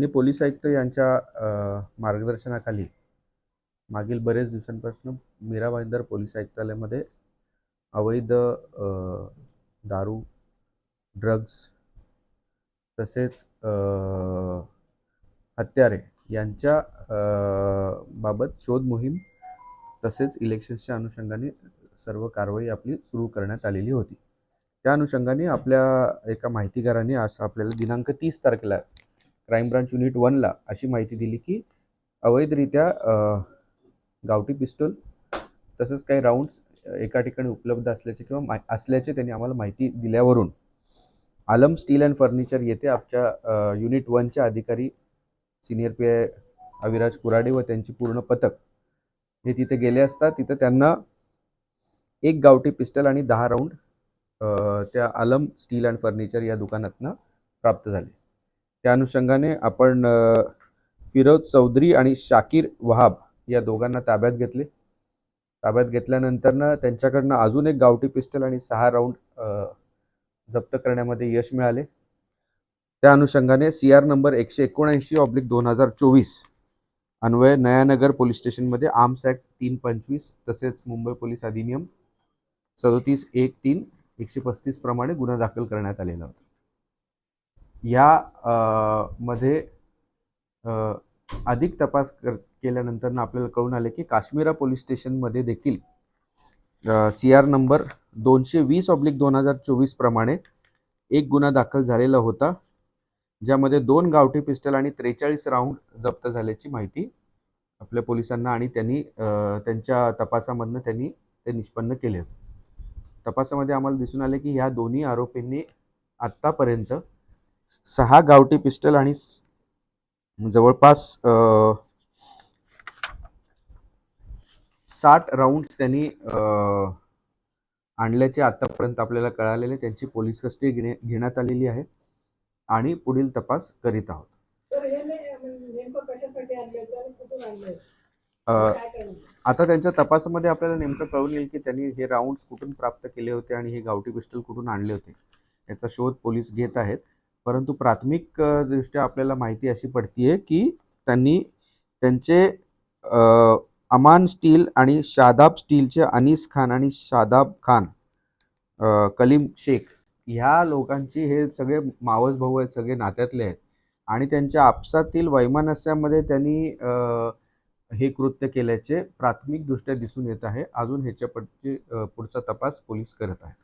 आणि पोलीस आयुक्त यांच्या मार्गदर्शनाखाली मागील बरेच दिवसांपासून मीरा भाईंदर पोलीस आयुक्तालयामध्ये अवैध दारू ड्रग्ज तसेच हत्यारे यांच्या बाबत शोध मोहीम तसेच इलेक्शन्सच्या अनुषंगाने सर्व कारवाई आपली सुरू करण्यात आलेली होती. त्या अनुषंगाने आपल्या एका माहितीगाराने आज आपल्याला दिनांक तीस तारखेला क्राईम ब्रांच युनिट वनला अशी माहिती दिली की अवैधरित्या गावठी पिस्टल तसंच काही राऊंड्स एका ठिकाणी उपलब्ध असल्याचे किंवा मा असल्याचे त्यांनी आम्हाला माहिती दिल्यावरून आलम स्टील अँड फर्निचर येथे आमच्या युनिट वनच्या अधिकारी senior P I Aviraj Kurade व त्यांची पूर्ण पथक हे तिथे गेले असता तिथं त्यांना एक गावठी पिस्टल आणि दहा राऊंड त्या आलम स्टील अँड फर्निचर या दुकानातनं प्राप्त झाले. त्या अनुषंगाने आपण फिरोज चौधरी आणि शाकीर वहाब या दोघांना ताब्यात घेतले. ताब्यात घेतल्यानंतरनं त्यांच्याकडनं अजून एक गावठी पिस्टल आणि सहा राऊंड जप्त करण्यामध्ये यश मिळाले. त्या अनुषंगाने सी आर नंबर एकशे एकोणऐंशी ऑब्लिक दोन हजार चोवीस अन्वय नयानगर पोलीस स्टेशनमध्ये आर्म्स ॲक्ट तीन पंचवीस तसेच मुंबई पोलीस अधिनियम सदोतीस एक तीन एकशे पस्तीस प्रमाणे गुन्हा दाखल करण्यात आलेला होता. या मध्ये अधिक तपास कर केल्यानंतर आपल्याला कळून आले की काश्मीरा पोलीस स्टेशनमध्ये देखील सी आर नंबर दोनशे वीस ऑब्लिक दोन हजार चोवीस प्रमाणे एक गुन्हा दाखल झालेला होता ज्यामध्ये दोन गावठी पिस्टल आणि त्रेचाळीस राऊंड जप्त झाल्याची माहिती आपल्या पोलिसांना आणि त्यांनी त्यांच्या तपासामधनं त्यांनी ते निष्पन्न केले. होते तपासामध्ये आम्हाला दिसून आले की ह्या दोन्ही आरोपींनी आत्तापर्यंत सहा गावठी पिस्टल आणि जवळपास साठ राऊंड्स त्यांनी आणल्याचे आतापर्यंत आपल्याला कळालेले. त्यांची पोलीस कस्टडी घेणे घेण्यात आलेली आहे आणि पुढील तपास करीत आहोत. हे म्हणजे आता त्यांच्या तपासामध्ये आपल्याला नेमकं कळून येईल की त्यांनी हे राऊंड्स कुठून प्राप्त केले होते आणि हे गावठी पिस्टल कुठून आणले होते याचा शोध पोलीस घेत आहेत. परंतु प्राथमिक दृष्ट्या आपल्याला माहिती अशी पडतीये की त्यांनी त्यांचे अमान स्टील आणि शादाब स्टीलचे अनीस खान आणि शादाब खान कलीम शेख ह्या लोकांची हे सगळे मावस भाऊ आहेत सगळे नात्यातले आहेत. आणि त्यांच्या आपसातील वैमानस्यामध्ये त्यांनी हे कृत्य केल्याचे प्राथमिकदृष्ट्या दिसून येत आहे. अजून ह्याच्या पुढची पुढचा तपास पोलीस करत आहेत.